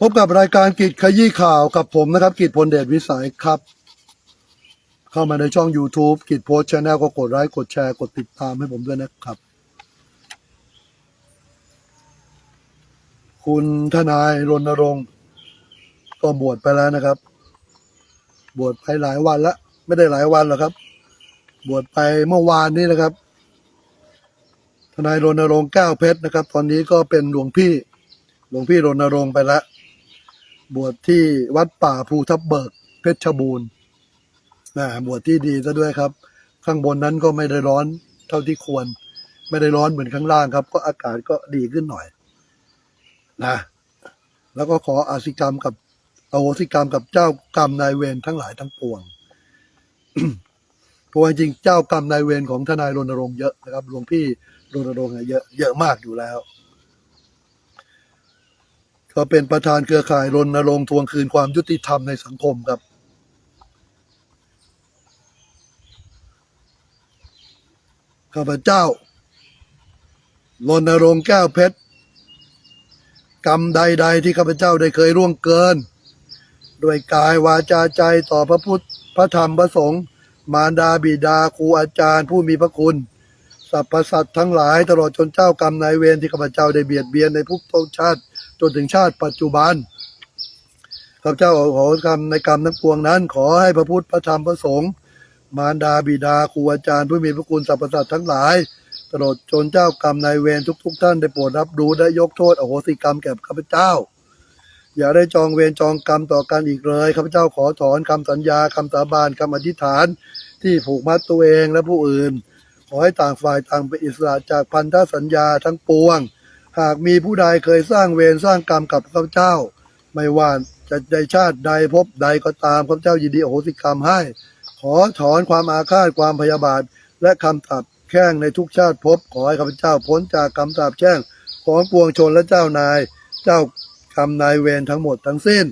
พบกับรายการกิจขยี้ข่าวกับผมนะครับ กิจพลเดชวิสัยครับ เข้ามาในช่อง YouTube กิจโพสชาแนลก็กดไลค์กดแชร์กดติดตามให้ผมด้วยนะครับ คุณทนายรณรงค์ก็บวชไปแล้วนะครับ บวชไปหลายวันล้วไม่ได้หลายวันหรอกครับ บวชไปเมื่อวานนี้นะครับ ทนายรณรงค์แก้วเพชรนะครับ ตอนนี้ก็เป็นหลวงพี่หลวงพี่รณรงค์ไปแล้ว บวชที่วัดป่าภูทับเบิกเพชรบูรณ์นะบวชที่ดีซะด้วยครับ ข้างบนนั้นก็ไม่ได้ร้อนเท่าที่ควร ไม่ได้ร้อนเหมือนข้างล่างครับ ก็อากาศก็ดีขึ้นหน่อยนะแล้วก็ขออาสิกรรมกับอโหสิกรรมกับเจ้ากรรมนายเวรทั้งหลายทั้งปวงเพราะจริงๆเจ้ากรรมนายเวรของทนายรณรงค์เยอะนะครับหลวงพี่รณรงค์เยอะเยอะมากอยู่แล้ว ก็เป็นประธานเครือข่ายรณรงค์ทวงคืนความยุติธรรมในสังคมครับข้าพเจ้ารณรงค์แก้วเพชรกรรมใด ๆ ที่ข้าพเจ้าได้เคยร่วงเกิน ด้วยกายวาจาใจต่อพระพุทธพระธรรมพระสงฆ์มารดาบิดาครูอาจารย์ผู้มีพระคุณสรรพสัตว์ทั้งหลายตลอดจนเจ้ากรรมนายเวรที่ข้าพเจ้าได้เบียดเบียนในภพตชาติ จนถึงชาติปัจจุบันข้าพเจ้าขอกรรมในกรรมทั้งปวงนั้น ขอให้พระพุทธพระธรรมพระสงฆ์มารดาบิดาครูอาจารย์ผู้มีพระคุณสรรพสัตว์ทั้งหลายตลอดจนเจ้ากรรมนายเวรทุกๆท่านได้โปรดรับรู้และยกโทษอโหสิกรรมแก่ข้าพเจ้า อย่าได้จองเวรจองกรรมต่อกันอีกเลยข้าพเจ้าขอถอนคำสัญญาคำสาบานคำอธิษฐาน ที่ผูกมัดตัวเองและผู้อื่น ขอให้ต่างฝ่ายต่างเป็นอิสระจากพันธสัญญาทั้งปวง หากมีผู้ใดเคยสร้างเวรสร้างกรรมกับข้าพเจ้า ไม่ว่าจะในชาติใดภพใดก็ตามข้าพเจ้ายินดีอโหสิกรรมให้ ขอถอนความอาฆาตความพยาบาท และคำตับแช่งในทุกชาติภพขอให้ข้าพเจ้าพ้นจากคำสาปแช่งของปวงชนและเจ้านาย เจ้ากรรมนายเวรทั้งหมดทั้งสิ้น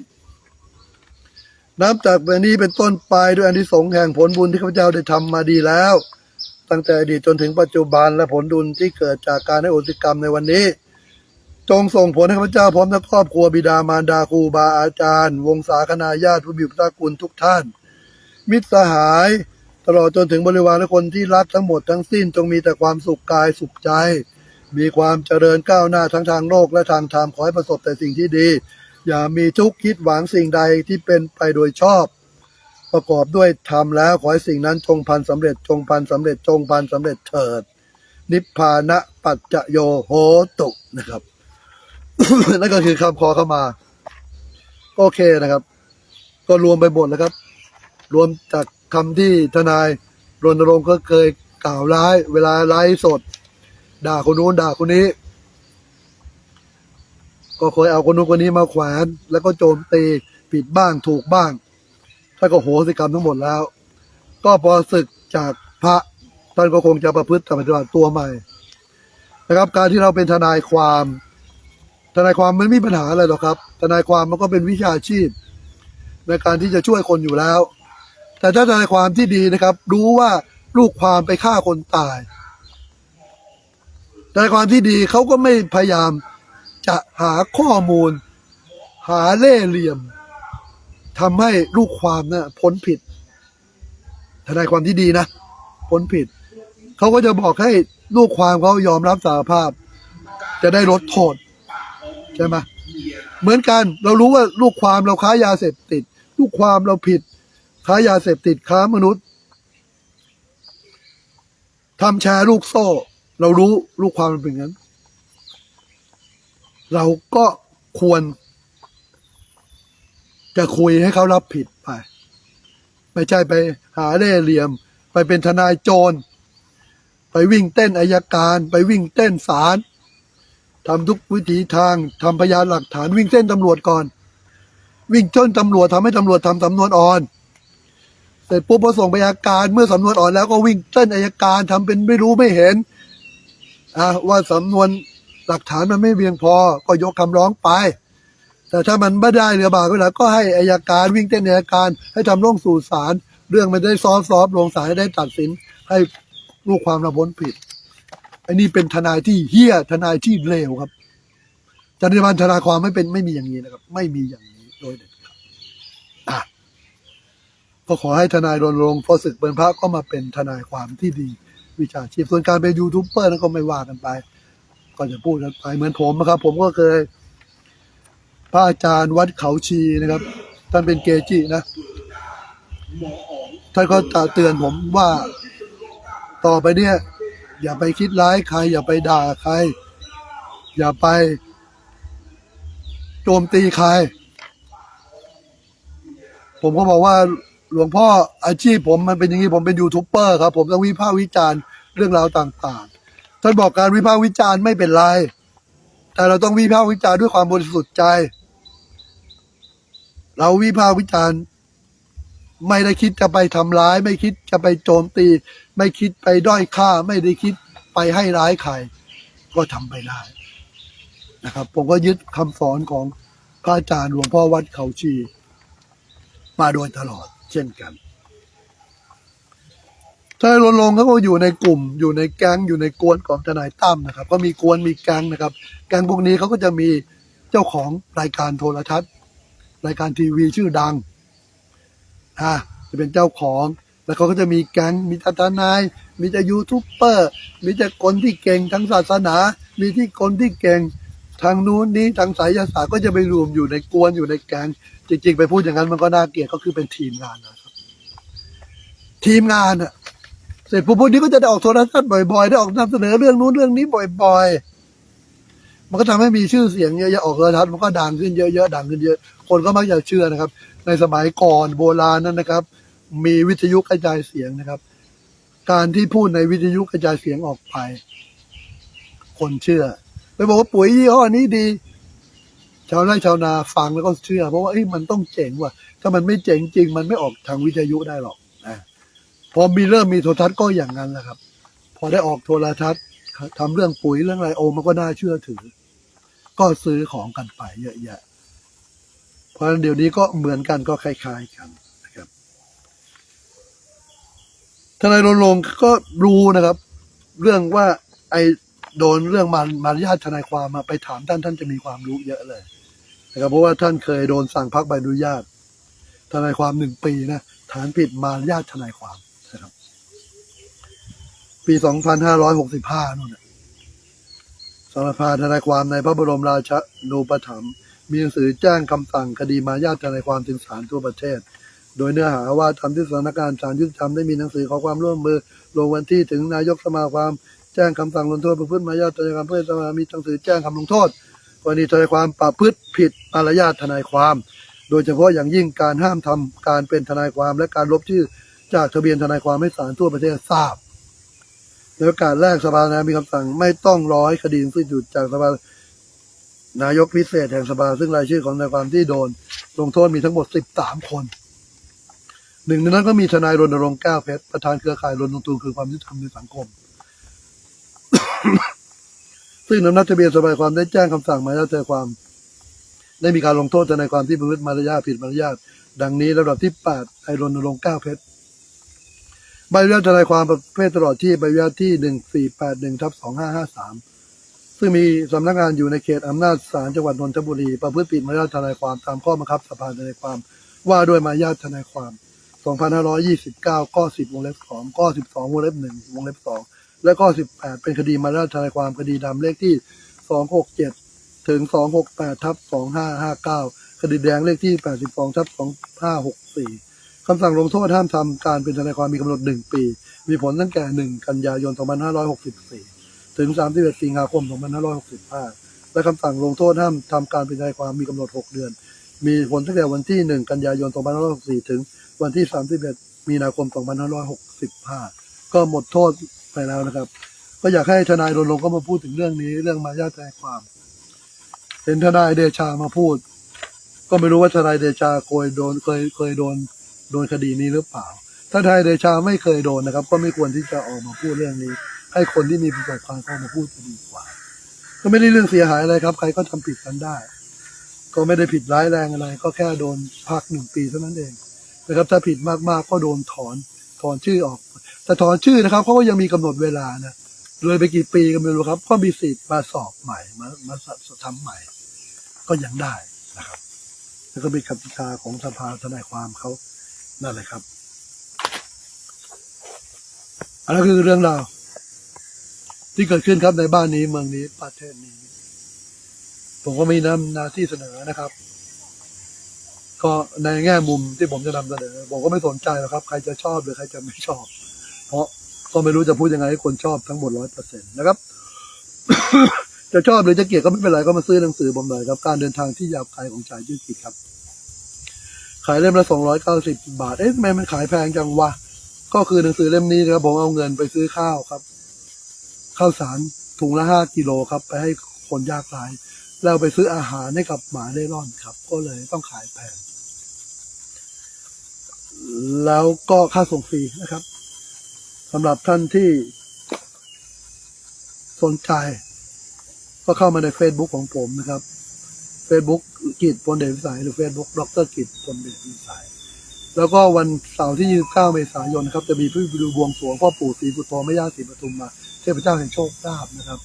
นับจากวันนี้เป็นต้นไปด้วยอานิสงส์แห่งผลบุญที่ข้าพเจ้าได้ทำมาดีแล้ว ตั้งแต่อดีตจนถึงปัจจุบันและผลบุญที่เกิดจากการให้โอสิกรรมในวันนี้ จงส่งผลให้ข้าพเจ้าพร้อมทั้งครอบครัวบิดามารดาครูบาอาจารย์ วงศาคณาญาติผู้มีพระคุณทุกท่าน มิตรสหาย ตลอดจนถึงบริวารและคนที่รักทั้งหมดทั้งสิ้นจงมีแต่ความสุขกายสุขใจ มีความเจริญก้าวหน้าทั้งทางโลกและทางธรรมขอให้ประสบแต่สิ่งที่ดี อย่ามีทุกข์คิดหวังสิ่งใดที่เป็นไปโดยชอบ ประกอบด้วยธรรมแล้วขอให้สิ่งนั้นจงพันสำเร็จจงพันสำเร็จจงพันสำเร็จเถิด นิพพานะปัจจโยโหตุนะครับ นั่นก็คือคำขอเข้ามา โอเคนะครับ ก็รวมไปหมดแล้วครับ รวมจากคำที่ทนายรณรงค์ก็เคยกล่าวร้าย เวลาไลฟ์สด ด่าคนนู้นด่าคนนี้ ก็เคยเอาคนนู้นคนนี้มาแขวน แล้วก็โจมตีผิดบ้างถูกบ้างท่านก็โหสิกรรมทั้งหมดแล้ว ก็พอศึกจากพระท่านก็คงจะประพฤติปฏิบัติตัวใหม่ นะครับ การที่เราเป็นทนายความ ทนายความมันไม่มีปัญหาอะไรหรอกครับ ทนายความมันก็เป็นวิชาชีพ ในการที่จะช่วยคนอยู่แล้ว แต่ถ้าทนายความที่ดีนะครับ รู้ว่าลูกความไปฆ่าคนตาย ทนายความที่ดีเขาก็ไม่พยายามจะหาข้อมูล หาเล่เหลี่ยมทำให้ลูกความนะ่ะพ้นผิด ทนายความที่ดีนะพ้นผิด เขาก็จะบอกให้ลูกความเขายอมรับสารภาพ จะได้ลดโทษ ใช่ไหมเหมือนกันเรารู้ว่าลูกความเราค้ายาเสพติด ลูกความเราผิด ค้ายาเสพติดค้ามนุษย์ทำแชร์ลูกโซ่ เรารู้ลูกความมันเป็นอย่างนั้น เราก็ควร จะคุยให้เขารับผิดไป ไม่ใช่ไปหาเล่เหลี่ยม ไปเป็นทนายโจร ไปวิ่งเต้นอายการ ไปวิ่งเต้นศาล ทำทุกวิถีทางทำพยานหลักฐานวิ่งเส้นตำรวจก่อน วิ่งจนตำรวจทำให้ตำรวจทำสำนวนอ่อน เสร็จปุ๊บพอส่งไปอัยการเมื่อสำนวนอ่อนแล้วก็วิ่งเต้นอายการทำเป็นไม่รู้ไม่เห็นอะว่าสำนวนหลักฐานมันไม่เพียงพอก็ยกคำร้องไป แต่ถ้ามันไม่ได้เรือบากเวลาก็ให้อายการวิ่งเต้นอายการ ให้ทำลงสู่ศาลเรื่องมันได้ซอฟต์ๆลงศาลได้ตัดสินให้ลูกความระพ้นผิด ไอ้นี่เป็นทนายที่เฮี้ยทนายที่เลวครับจรรยาบรรณทนายความไม่เป็นไม่มีอย่างนี้นะครับ ไม่มีอย่างนี้โดยเด็ดขาดอะก็ขอให้ทนายรณรงค์พอศึกเป็นพระก็มาเป็นทนายความที่ดี วิชาชีพส่วนการเป็นยูทูบเบอร์นั้นก็ไม่ว่ากันไป ก็จะพูดกันไปเหมือนผมนะครับ ผมก็เคย พระอาจารย์วัดเขาชีนะครับ ท่านเป็นเกจินะท่านก็เตือนผมว่า ต่อไปเนี่ย อย่าไปคิดร้ายใคร อย่าไปด่าใคร อย่าไปโจมตีใคร ผมก็บอกว่าหลวงพ่ออาชีพผมมันเป็นอย่างนี้ผมเป็นยูทูบเบอร์ครับ ผมต้องวิพากษ์วิจารณ์เรื่องราวต่างๆท่านบอกการวิพากษ์วิจารณ์ไม่เป็นไร แต่เราต้องวิพากษ์วิจารณ์ด้วยความบริสุทธิ์ใจ เราวิพากษ์วิจารณ์ ไม่ได้คิดจะไปทำร้าย ไม่คิดจะไปโจมตี ไม่คิดไปด้อยค่า ไม่ได้คิดไปให้ร้ายใคร ก็ทำไปได้นะครับ ผมก็ยึดคำสอนของพระอาจารย์หลวงพ่อวัดเขาชี มาโดยตลอดเช่นกันทนายรณรงค์เขาก็อยู่ในกลุ่ม อยู่ในแก๊งอยู่ในกวนของทนายตั้มนะครับ ก็มีกวนมีแก๊งนะครับ แก๊งพวกนี้เขาก็จะมีเจ้าของรายการโทรทัศน์ รายการทีวีชื่อดัง อ่าจะเป็นเจ้าของ แล้วเขาก็จะมีแก๊งมีทนาย มีแต่ยูทูบเบอร์ มีแต่คนที่เก่งทั้งศาสนา มีที่คนที่เก่งทางนู้นนี้ทางสายศาสตร์ก็จะไปรวมอยู่ในกวนอยู่ในแก๊งจริง ๆ ไปพูดอย่างนั้นมันก็น่าเกลียดก็คือเป็นทีมงานนะครับ ทีมงานอะเสร็จปุ๊บพวกนี้ก็จะได้ออกโทรทัศน์บ่อยๆ ได้ออกนำเสนอเรื่องนู้นเรื่องนี้บ่อยๆ มันก็ทำให้มีชื่อเสียงเยอะๆออกโทรทัศน์มันก็ดังขึ้นเยอะๆดังขึ้นเยอะ คนก็มักจะเชื่อนะครับ ในสมัยก่อนโบราณนั้นนะครับ มีวิทยุกระจายเสียงนะครับ การที่พูดในวิทยุกระจายเสียงออกไป คนเชื่อไปบอกว่าปุ๋ยยี่ห้อนี้ดี ชาวไร่ชาวนาฟังแล้วก็เชื่อ เพราะว่าเอ้ยมันต้องเจ๋งว่ะถ้ามันไม่เจ๋งจริง มันไม่ออกทางวิทยุได้หรอกนะพอมีเริ่มมีโทรทัศน์ก็อย่างนั้นแหละครับ พอได้ออกโทรทัศน์ ทำเรื่องปุ๋ยเรื่องอะไรโอมันก็น่าเชื่อถือ ก็ซื้อของกันไปเยอะแยะเพราะเดี๋ยวนี้ก็เหมือนกันก็คล้าย ๆ กันนะครับทนายรณรงค์ก็รู้นะครับ เรื่องว่าไอโดนเรื่องมารมารยาททนายความมาไปถามท่านท่านจะมีความรู้เยอะเลยนะครับเพราะว่าท่านเคยโดนสั่งพักใบอนุญาตทนายความหนึ่งปีนะฐานผิดมารยาททนายความ ปีสองพันห้าร้อยหกสิบห้านู่นน่ะสภาทนายความในพระบรมราชานูปถัมภ์มีหนังสือแจ้งคำสั่งคดีมารยาททนายความถึงศาลทั่วประเทศ โดยเนื้อหาว่าทำที่สำนักงานศาลยุติธรรมได้มีหนังสือขอความร่วมมือ ลงวันที่ถึงนายกสมาความแจ้งคำสั่งลงโทษประพฤติมารยาททนายความเพื่อสมามีหนังสือแจ้งคำลงโทษกรณีทนายความประพฤติผิดมารยาททนายความ โดยเฉพาะอย่างยิ่งการห้ามทำการเป็นทนายความและการลบชื่อจากทะเบียนทนายความให้ศาลทั่วประเทศทราบ ในโอกาสแรกสภานายมีคำสั่ง ไม่ต้องรอให้คดีสิ้นสุดจากสภานายกพิเศษแห่งสภาซึ่งรายชื่อของนายความที่โดน ลงโทษมีทั้งหมด 13 คน หนึ่งในนั้นก็มีทนายรณรงค์แก้วเพชรประธานเครือข่ายรณรงค์ตูนคือความยุติธรรมในสังคม ซึ่งนำนักทะเบียนสภาความได้แจ้งคำสั่งมาแล้วเจอความ ได้มีการลงโทษทนายความที่ประพฤติมารยาทผิดมารยาทดังนี้ระดับที่แปดไอรณรงค์แก้วเพชร ใบอนุญาตทนายความประเภทตลอดที่ใบอนุญาตที่หนึ่งสี่แปดหนึ่งทับสองห้าห้าสามซึ่งมีสำนักงานอยู่ในเขตอำนาจศาลจังหวัดนนทบุรี ประพฤติผิดมารยาททนายความตามข้อบังคับสภาทนายความ ว่าด้วยมารยาททนายความ 2529 ข้อ 10 วงเล็บ 2 ข้อ 12 วงเล็บ 1 วงเล็บ 2 และข้อ 18 เป็นคดีมารยาททนายความคดีดำเลขที่ 267 ถึง 268 ทับ 2559 คดีแดงเลขที่ 82 ทับ 2564 คำสั่งลงโทษห้ามทำการเป็นทนายความมีกำหนด 1 ปี มีผลตั้งแต่ 1 กันยายน 2564 ถึง 31 สิงหาคม 2565 และคำสั่งลงโทษห้ามทำการเป็นทนายความมีกำหนด 6 เดือน มีผลตั้งแต่วันที่ 1 กันยายน 2564 ถึงวันที่ 31 มีนาคม 2565 ก็หมดโทษไปแล้วนะครับ ก็อยากให้ทนายรณรงค์ก็มาพูดถึงเรื่องนี้ เรื่องมายาทนายความ เห็นทนายเดชามาพูด ก็ไม่รู้ว่าทนายเดชาเคยโดนเคยเคยโดน โดนคดีนี้หรือเปล่า ถ้าไทยเดชาไม่เคยโดนนะครับ ก็ไม่ควรที่จะออกมาพูดเรื่องนี้ ให้คนที่มีประสบการณ์เข้ามาพูดจะดีกว่า ก็ไม่ได้เรื่องเสียหายอะไรครับ ใครก็ทำผิดกันได้ ก็ไม่ได้ผิดร้ายแรงอะไร ก็แค่โดนพักหนึ่งปีเท่านั้นเองนะครับถ้าผิดมากๆก็โดนถอนถอนชื่อออก แต่ถอนชื่อนะครับเขาก็ยังมีกำหนดเวลานะเลยไปกี่ปีก็ไม่รู้ครับ ก็มีสิทธิ์มาสอบใหม่มามาทำใหม่ ก็ยังได้นะครับ แล้วก็มีกติกาของสภาทนายความเขา นั่นแหละครับอันนั้นคือเรื่องราว ที่เกิดขึ้นครับในบ้านนี้เมืองนี้ประเทศนี้ ผมก็มีนำหน้าที่เสนอนะครับ ก็ในแง่มุมที่ผมจะนำเสนอผมก็ไม่สนใจหรอกครับ ใครจะชอบหรือใครจะไม่ชอบ เพราะก็ไม่รู้จะพูดยังไงให้คนชอบทั้งหมดร้อยเปอร์เซ็นต์นะครับ จะชอบหรือจะเกลียดก็ไม่เป็นไรก็มาซื้อหนังสือผมหน่อยครับ การเดินทางที่ยาวไกลของชายยืดกิจครับ ขายเล่มละสองร้อยเก้าสิบบาท เอ๊ะทำไมมันขายแพงจังวะ ก็คือหนังสือเล่มนี้นะครับผมเอาเงินไปซื้อข้าวครับ ข้าวสารถุงละห้ากิโลครับ ไปให้คนยากไร้แล้วไปซื้ออาหารให้กับหมาเร่ร่อนครับ ก็เลยต้องขายแพง แล้วก็ค่าส่งฟรีนะครับสำหรับท่านที่สนใจ ก็เข้ามาใน Facebook ของผมนะครับ Facebook กิจพลเดชวิสัยหรือ Facebook ดรกิจพลเดชวิสัย แล้วก็วันเสาร์ที่ 29 เมษายนครับ จะมีพิธีบวงสรวงพ่อปู่ศรีสุโธแม่ย่าศรีปทุมมา เทพเจ้าแห่งโชคลาภนะครับ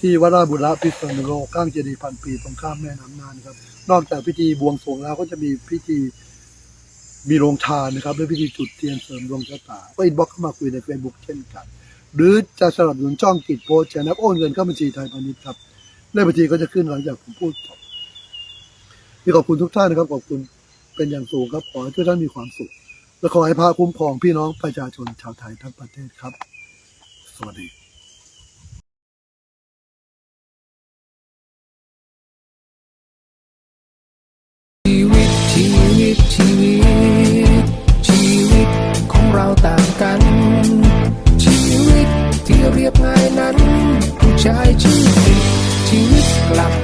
ที่วัดราชบุระพิษณุโลกข้างเจดีย์พันปีตรงข้ามแม่น้ำน่านครับ นอกจากพิธีบวงสรวงแล้วก็จะมีพิธีมีโรงทานนะครับและพิธีจุดเทียนเสริมดวงชะตาก็อินบ็อกเข้ามาคุยใน Facebook เช่นกัน หรือจะสนับสนุนช่องกิจโพสต์แชร์นับโอนเงินเข้าบัญชีไทยพาณิชย์ครับ เลขบัญชีก็จะขึ้นหลังจากผมพูดจบมีขอบคุณทุกท่านนะครับ ขอบคุณเป็นอย่างสูงครับ ขอให้ทุกท่านมีความสุข และขอให้พระคุ้มครองพี่น้องประชาชนชาวไทยทั้งประเทศครับ สวัสดีชีวิตชีวิตชีวิตชีวิตของเราต่างกัน ชีวิตที่เรียบง่ายนั้น ผู้ชายชื่อติ ดชี